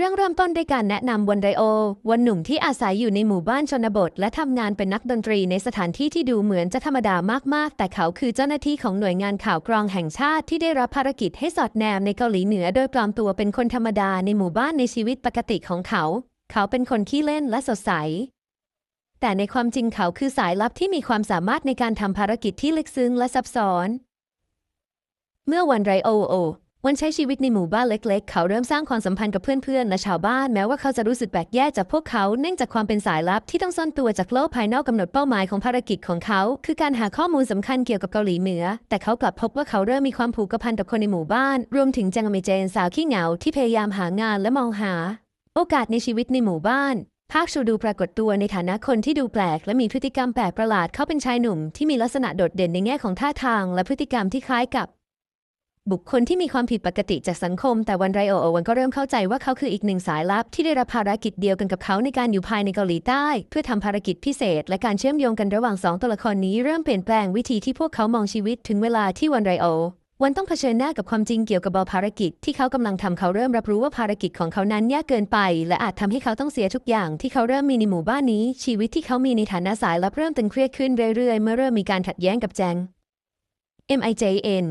เรื่องเริ่มต้นด้วยการแนะนำวันไรโอ วันหนุ่มที่อาศัยอยู่ในหมู่บ้านชนบท และทำงานเป็นนักดนตรีในสถานที่ที่ดูเหมือนจะธรรมดามากๆ แต่เขาคือเจ้าหน้าที่ของหน่วยงานข่าวกรองแห่งชาติที่ได้รับภารกิจให้สอดแนมในเกาหลีเหนือ โดยปลอมตัวเป็นคนธรรมดาในหมู่บ้านในชีวิตปกติของเขา เขาเป็นคนขี้เล่นและสดใส แต่ในความจริงเขาคือสายลับที่มีความสามารถในการทำภารกิจที่ลึกซึ้งและซับซ้อน เมื่อวันไรโอโอ วันใช้ชีวิตในหมู่บ้านเล็ก ๆ เขาเริ่มสร้างความสัมพันธ์กับเพื่อนๆและชาวบ้านแม้ว่าเขาจะรู้สึกแปลกแยกจากพวกเขาเนื่องจากความเป็นสายลับที่ต้องซ่อนตัวจากโลกภายนอกกำหนดเป้าหมายของภารกิจของเขา คือการหาข้อมูลสำคัญเกี่ยวกับเกาหลีเหนือ แต่เขากลับพบว่าเขาเริ่มมีความผูกพันกับคนในหมู่บ้าน รวมถึงจังอเมเจนสาวขี้เหงาที่พยายามหางานและมองหา โอกาสในชีวิตในหมู่บ้านภาคชูดูปรากฏตัวในฐานะคนที่ดูแปลก และมีพฤติกรรมแปลกประหลาดเขาเป็นชายหนุ่มที่มีลักษณะโดดเด่นในแง่ของท่าทาง และพฤติกรรมที่คล้ายกับ บุคคลที่มีความผิดปกติจากสังคม แต่วันไรโอโอวันก็เริ่มเข้าใจว่าเขาคืออีกหนึ่งสายลับที่ได้รับภารกิจเดียวกันกับเขาในการอยู่ภายในเกาหลีใต้ เพื่อทำภารกิจพิเศษ และการเชื่อมโยงกันระหว่างสองตัวละครนี้เริ่มเปลี่ยนแปลงวิธีที่พวกเขามองชีวิตถึงเวลาที่วันไรโอวันต้องเผชิญหน้ากับความจริงเกี่ยวกับบอภารกิจที่เขากำลังทำเขาเริ่มรับรู้ว่าภารกิจของเขานั้นยากเกินไป และอาจทำให้เขาต้องเสียทุกอย่างที่เขาเริ่มมีในหมู่บ้านนี้ ชีวิตที่เขามีในฐานะสายลับเริ่มตึงเครียดขึ้นเรื่อยๆเมื่อเริ่มมีการขัดแย้งกับแจง MIJN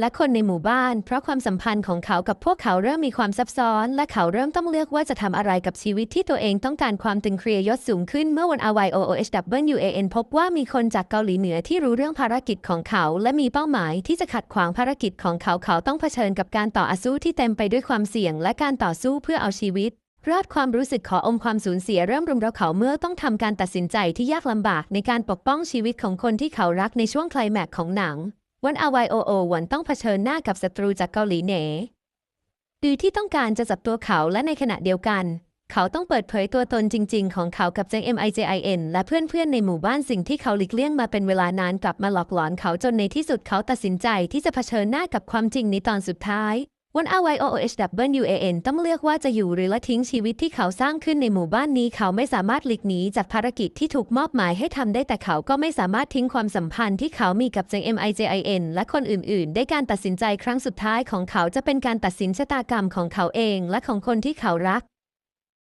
และคนในหมู่บ้าน เพราะความสัมพันธ์ของเขากับพวกเขาเริ่มมีความซับซ้อน และเขาเริ่มต้องเลือกว่าจะทำอะไรกับชีวิตที่ตัวเองต้องการความตึงเครียดยศสูงขึ้นเมื่อวัน RYOOHWAN พบว่ามีคนจากเกาหลีเหนือที่รู้เรื่องภารกิจของเขา และมีเป้าหมายที่จะขัดขวางภารกิจของเขาเขาต้องเผชิญกับการต่อสู้ที่เต็มไปด้วยความเสี่ยง และการต่อสู้เพื่อเอาชีวิตรอดความรู้สึกขออมความสูญเสียเริ่มรุมเร้าเขาเมื่อต้องทำการตัดสินใจที่ยากลำบากในการปกป้องชีวิตของคนที่เขารักในช่วงคลแม็กของหนัง วัน RYOO วันต้องเผชิญหน้ากับศัตรูจากเกาหลีเหนือดูที่ต้องการจะจับตัวเขาและในขณะเดียวกัน เขาต้องเปิดเผยตัวตนจริง ๆ ของเขากับเจง MIJIN และเพื่อนๆในหมู่บ้านสิ่งที่เขาหลีกเลี่ยงมาเป็นเวลานานกลับมาหลอกหลอนเขาจนในที่สุดเขาตัดสินใจที่จะเผชิญหน้ากับความจริงในตอนสุดท้าย วัน RYOOHWAN ต้องเลือกว่าจะอยู่หรือละทิ้งชีวิตที่เขาสร้างขึ้นในหมู่บ้านนี้ เขาไม่สามารถหลีกหนีจากภารกิจที่ถูกมอบหมายให้ทำได้แต่เขาก็ไม่สามารถทิ้งความสัมพันธ์ที่เขามีกับเจง MIJIN และคนอื่นๆ ได้การตัดสินใจครั้งสุดท้ายของเขาจะเป็นการตัดสินชะตากรรมของเขาเอง และของคนที่เขารัก